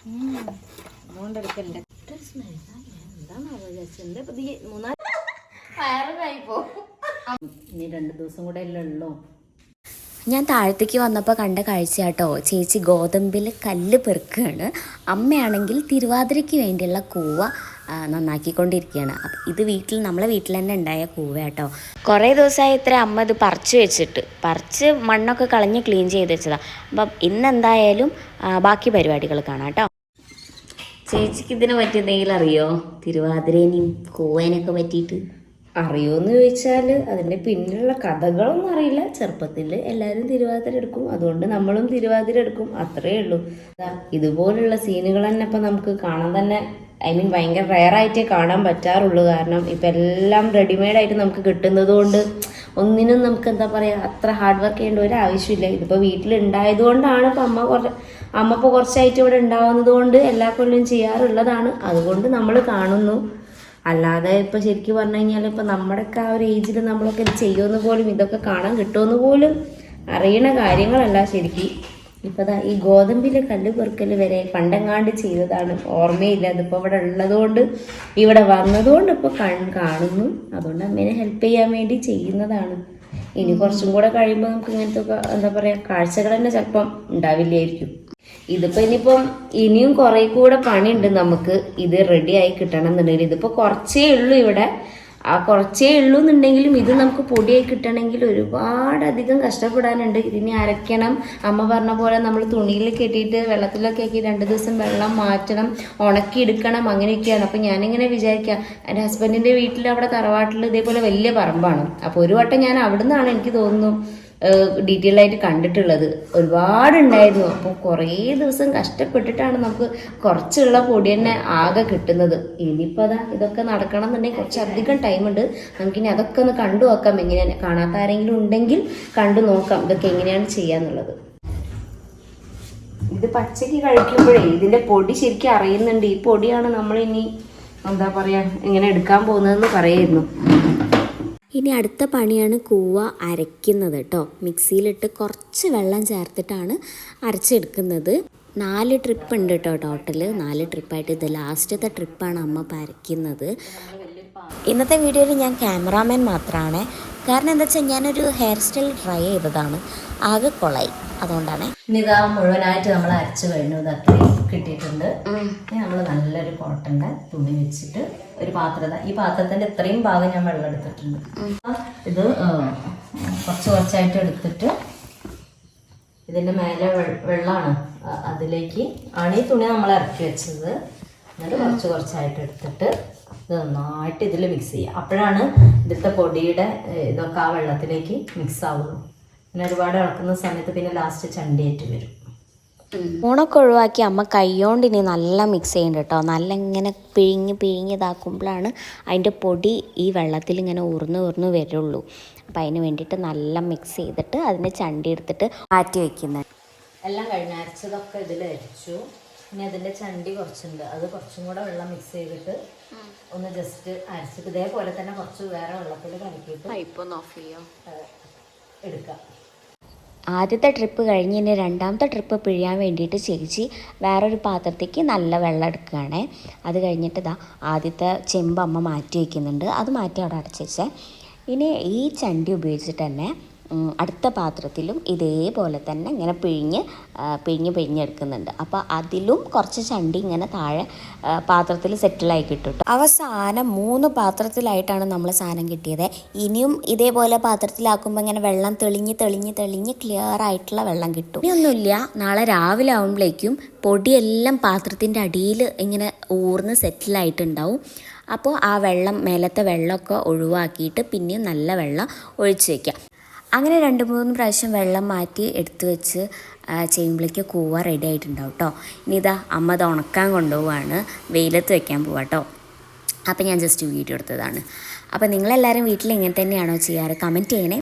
അതുകൊണ്ടെടുക്കലില്ല ഇനി രണ്ട് ദിവസം കൂടെ അല്ലേ ഉള്ളൂ. ഞാൻ താഴത്തേക്ക് വന്നപ്പോൾ കണ്ട കാഴ്ച കേട്ടോ ചേച്ചി ഗോതമ്പിൽ കല്ല് പെറുക്കുകയാണ് അമ്മയാണെങ്കിൽ തിരുവാതിരയ്ക്ക് വേണ്ടിയുള്ള കൂവ നന്നാക്കിക്കൊണ്ടിരിക്കുകയാണ്. അപ്പം ഇത് വീട്ടിൽ നമ്മളെ വീട്ടിൽ തന്നെ ഉണ്ടായ കൂവ കേട്ടോ കുറേ ദിവസമായി ഇത്ര അമ്മ ഇത് പറിച്ച് വെച്ചിട്ട്. പറിച്ച് മണ്ണൊക്കെ കളഞ്ഞ് ക്ലീൻ ചെയ്ത് വെച്ചതാണ് അപ്പം ഇന്നെന്തായാലും ബാക്കി പരിപാടികൾ കാണാം കേട്ടോ. ചേച്ചിക്ക് ഇതിനെ പറ്റി എന്തെങ്കിലും അറിയോ? തിരുവാതിരേനെയും കൂവേനെയൊക്കെ പറ്റിയിട്ട്? അറിയോന്ന് ചോദിച്ചാൽ അതിന്റെ പിന്നിലുള്ള കഥകളൊന്നും അറിയില്ല. ചെറുപ്പത്തിൽ എല്ലാവരും തിരുവാതിര എടുക്കും. അതുകൊണ്ട് നമ്മളും തിരുവാതിര എടുക്കും. അത്രേ ഉള്ളൂ. ഇതുപോലുള്ള സീനുകൾ തന്നെ ഇപ്പം നമുക്ക് കാണാൻ തന്നെ ഐ മീൻ ഭയങ്കര റയറായിട്ടേ കാണാൻ പറ്റാറുള്ളൂ. കാരണം ഇപ്പം എല്ലാം റെഡിമെയ്ഡായിട്ട് നമുക്ക് കിട്ടുന്നത് കൊണ്ട് ഒന്നിനും നമുക്ക് എന്താ പറയുക അത്ര ഹാർഡ് വർക്ക് ചെയ്യേണ്ട ഒരു ആവശ്യമില്ല. ഇതിപ്പോൾ വീട്ടിൽ ഉണ്ടായത് കൊണ്ടാണ് ഇപ്പം അമ്മ കുറച്ച് അമ്മ ഇപ്പോൾ കുറച്ചായിട്ട് ഇവിടെ ഉണ്ടാവുന്നത് കൊണ്ട് എല്ലാ കൊല്ലം ചെയ്യാറുള്ളതാണ്. അതുകൊണ്ട് നമ്മൾ കാണുന്നു. അല്ലാതെ ഇപ്പൊ ശരിക്കും പറഞ്ഞു കഴിഞ്ഞാൽ ഇപ്പൊ നമ്മുടെയൊക്കെ ആ ഒരു ഏജിൽ നമ്മളൊക്കെ ഇത് ചെയ്യുമെന്ന് പോലും ഇതൊക്കെ കാണാൻ കിട്ടുമെന്ന് പോലും അറിയണ കാര്യങ്ങളല്ല ശരിക്കും. ഇപ്പൊ ഈ ഗോതമ്പിലെ കല്ല് പെറുക്കൽ വരെ പണ്ടെങ്ങാണ്ട് ചെയ്തതാണ്. ഓർമ്മയില്ല. അതിപ്പോ ഇവിടെ ഉള്ളതുകൊണ്ട് ഇവിടെ വന്നതുകൊണ്ട് ഇപ്പൊ കൺ കാണുന്നു. അതുകൊണ്ട് അമ്മേനെ ഹെൽപ്പ് ചെയ്യാൻ വേണ്ടി ചെയ്യുന്നതാണ്. ഇനി കുറച്ചും കൂടെ കഴിയുമ്പോൾ നമുക്ക് ഇങ്ങനത്തെ എന്താ പറയാ കാഴ്ചകൾ തന്നെ ചിലപ്പം ഉണ്ടാവില്ലായിരിക്കും. ഇതിപ്പോ ഇനിയിപ്പം ഇനിയും കുറെ കൂടെ പണിയുണ്ട് നമുക്ക്. ഇത് റെഡി ആയി കിട്ടണം എന്നുണ്ടെങ്കിൽ ഇതിപ്പോ കുറച്ചേ ഉള്ളൂ ഇവിടെ. ആ കുറച്ചേ ഉള്ളൂ എന്നുണ്ടെങ്കിലും ഇത് നമുക്ക് പൊടിയായി കിട്ടണമെങ്കിൽ ഒരുപാടധികം കഷ്ടപ്പെടാനുണ്ട്. ഇതിനെ അരയ്ക്കണം. അമ്മ പറഞ്ഞ പോലെ നമ്മൾ തുണിയിൽ കെട്ടിയിട്ട് വെള്ളത്തിലൊക്കെ ആക്കി രണ്ട് ദിവസം വെള്ളം മാറ്റണം ഉണക്കിയെടുക്കണം അങ്ങനെയൊക്കെയാണ്. അപ്പം ഞാനിങ്ങനെ വിചാരിക്കാം എന്റെ ഹസ്ബൻഡിന്റെ വീട്ടിൽ അവിടെ തറവാട്ടിൽ ഇതേപോലെ വലിയ പറമ്പാണ്. അപ്പോൾ ഒരു വട്ടം ഞാൻ അവിടെ നിന്നാണ് എനിക്ക് തോന്നുന്നു ഡീറ്റെയിൽ ആയിട്ട് കണ്ടിട്ടുള്ളത് ഒരുപാടുണ്ടായിരുന്നു. അപ്പോൾ കുറേ ദിവസം കഷ്ടപ്പെട്ടിട്ടാണ് നമുക്ക് കുറച്ചുള്ള പൊടി തന്നെ ആകെ കിട്ടുന്നത്. ഇനിയിപ്പോൾ അതാ ഇതൊക്കെ നടക്കണം എന്നുണ്ടെങ്കിൽ കുറച്ചധികം ടൈമുണ്ട് നമുക്കിനി അതൊക്കെ ഒന്ന് കണ്ടു നോക്കാം. എങ്ങനെയാണ് കാണാത്ത ആരെങ്കിലും ഉണ്ടെങ്കിൽ കണ്ടു നോക്കാം. ഇതൊക്കെ എങ്ങനെയാണ് ചെയ്യാന്നുള്ളത്. ഇത് പച്ചക്ക് കഴിക്കുമ്പോഴേ ഇതിന്റെ പൊടി ശരിക്കും അറിയുന്നുണ്ട്. ഈ പൊടിയാണ് നമ്മൾ ഇനി എന്താ പറയാ ഇങ്ങനെ എടുക്കാൻ പോകുന്നതെന്ന് പറയായിരുന്നു. ഇനി അടുത്ത പണിയാണ് കൂവ അരയ്ക്കുന്നത് കേട്ടോ മിക്സിയിലിട്ട് കുറച്ച് വെള്ളം ചേർത്തിട്ടാണ് അരച്ചെടുക്കുന്നത്. നാല് ട്രിപ്പ് ഉണ്ട് കേട്ടോ ടോട്ടൽ നാല് ട്രിപ്പായിട്ട് ഇത് ലാസ്റ്റത്തെ ട്രിപ്പാണ് അമ്മ പരയ്ക്കുന്നത്. ഇന്നത്തെ വീഡിയോയിൽ ഞാൻ ക്യാമറാമാൻ മാത്രമാണ് കാരണം എന്താ വെച്ചാൽ ഞാനൊരു ഹെയർ സ്റ്റൈൽ ട്രൈ ചെയ്തതാണ്. ആകെ കൊളായി. അതുകൊണ്ടാണ്. ഇതാ മുഴുവനായിട്ട് നമ്മൾ അരച്ചു കഴിഞ്ഞു. അത്രയും കിട്ടിയിട്ടുണ്ട് നമ്മൾ നല്ലൊരു കോട്ടന്റെ തുണി വെച്ചിട്ട് ഒരു പാത്രത ഈ പാത്രത്തിന്റെ ഇത്രയും ഭാഗം ഞാൻ വെള്ളം എടുത്തിട്ടുണ്ട്. ഇത് കുറച്ച് കുറച്ചായിട്ട് എടുത്തിട്ട് ഇതിന്റെ മേലെ വെള്ളമാണ് അതിലേക്ക് ആണ് ഈ തുണി നമ്മൾ ഇറക്കി വെച്ചത്. എന്നിട്ട് കുറച്ച് കുറച്ചായിട്ട് എടുത്തിട്ട് ഇത് നന്നായിട്ട് ഇതിൽ മിക്സ് ചെയ്യുക അപ്പോഴാണ് ഇതിലത്തെ പൊടിയുടെ ഇതൊക്കെ ആ വെള്ളത്തിലേക്ക് മിക്സ് ആവുള്ളൂ. പിന്നെ ഒരുപാട് ഇളക്കുന്ന സമയത്ത് പിന്നെ ലാസ്റ്റ് ചണ്ടിയേറ്റ് വരും. ഊണൊക്കെ ഒഴിവാക്കി അമ്മ കൈകൊണ്ട് ഇനി നല്ല മിക്സ് ചെയ്യുന്നുണ്ട് കേട്ടോ. നല്ല ഇങ്ങനെ പിഴിഞ്ഞ് പിഴിഞ്ഞ് ഇതാക്കുമ്പോഴാണ് അതിന്റെ പൊടി ഈ വെള്ളത്തിൽ ഇങ്ങനെ ഊർന്ന് ഊർന്ന് വരുള്ളൂ. അപ്പം അതിന് വേണ്ടിയിട്ട് നല്ല മിക്സ് ചെയ്തിട്ട് അതിന്റെ ചണ്ടി എടുത്തിട്ട് മാറ്റി വയ്ക്കുന്നത് എല്ലാം കഴിഞ്ഞ അരച്ചതൊക്കെ ഇതിൽ അരിച്ചു. ഇനി അതിന്റെ ചണ്ടി കുറച്ചുണ്ട്. അത് കുറച്ചും കൂടെ വെള്ളം മിക്സ് ചെയ്തിട്ട് ഒന്ന് ജസ്റ്റ് അരച്ചിട്ട് ഇതേപോലെ തന്നെ കുറച്ച് വേറെ വെള്ളത്തിൽ കലക്കിയിട്ട് എടുക്കാം. ആദ്യത്തെ ട്രിപ്പ് കഴിഞ്ഞ് ഇനി രണ്ടാമത്തെ ട്രിപ്പ് പിഴിയാൻ വേണ്ടിയിട്ട് ചേച്ചി വേറൊരു പാത്രത്തേക്ക് നല്ല വെള്ളം എടുക്കുകയാണേ. അത് കഴിഞ്ഞിട്ട് ഇതാ ആദ്യത്തെ ചെമ്പ് അമ്മ മാറ്റി വയ്ക്കുന്നുണ്ട് അത് മാറ്റി അവിടെ അടച്ചേച്ചേ ഇനി ഈ ചണ്ടി ഉപയോഗിച്ചിട്ട് തന്നെ അടുത്ത പാത്രത്തിലും ഇതേപോലെ തന്നെ ഇങ്ങനെ പിഴിഞ്ഞ് പിഴിഞ്ഞ് പിഴിഞ്ഞെടുക്കുന്നുണ്ട്. അപ്പോൾ അതിലും കുറച്ച് ചണ്ടി ഇങ്ങനെ താഴെ പാത്രത്തിൽ സെറ്റിലായി കിട്ടും ട്ടോ. അവസാനം മൂന്ന് പാത്രത്തിലായിട്ടാണ് നമ്മൾ സാധനം കിട്ടിയത്. ഇനിയും ഇതേപോലെ പാത്രത്തിലാക്കുമ്പോൾ ഇങ്ങനെ വെള്ളം തെളിഞ്ഞ് തെളിഞ്ഞ് തെളിഞ്ഞ് ക്ലിയർ ആയിട്ടുള്ള വെള്ളം കിട്ടും. ഇനിയൊന്നുമില്ല. നാളെ രാവിലെ ആകുമ്പോഴേക്കും പൊടിയെല്ലാം പാത്രത്തിന്റെ അടിയിൽ ഇങ്ങനെ ഊർന്ന് സെറ്റിലായിട്ടുണ്ടാവും. അപ്പോൾ ആ വെള്ളം മേലത്തെ വെള്ളമൊക്കെ ഒഴിവാക്കിയിട്ട് പിന്നെയും നല്ല വെള്ളം ഒഴിച്ച് വയ്ക്കാം അങ്ങനെ രണ്ട് മൂന്ന് പ്രാവശ്യം വെള്ളം മാറ്റി എടുത്തു വെച്ച് ചെയ്യുമ്പോഴേക്ക് കൂവ റെഡി ആയിട്ടുണ്ടാവും കേട്ടോ ഇനി ഇതാ അമ്മ അത് ഉണക്കാൻ കൊണ്ടുപോവാണ്. വെയിലത്ത് വെക്കാൻ പോവാ കേട്ടോ അപ്പോൾ ഞാൻ ജസ്റ്റ് വീഡിയോ എടുത്തതാണ്. അപ്പോൾ നിങ്ങളെല്ലാവരും വീട്ടിൽ ഇങ്ങനെ തന്നെയാണോ ചെയ്യാറ്? കമന്റ് ചെയ്യണേ.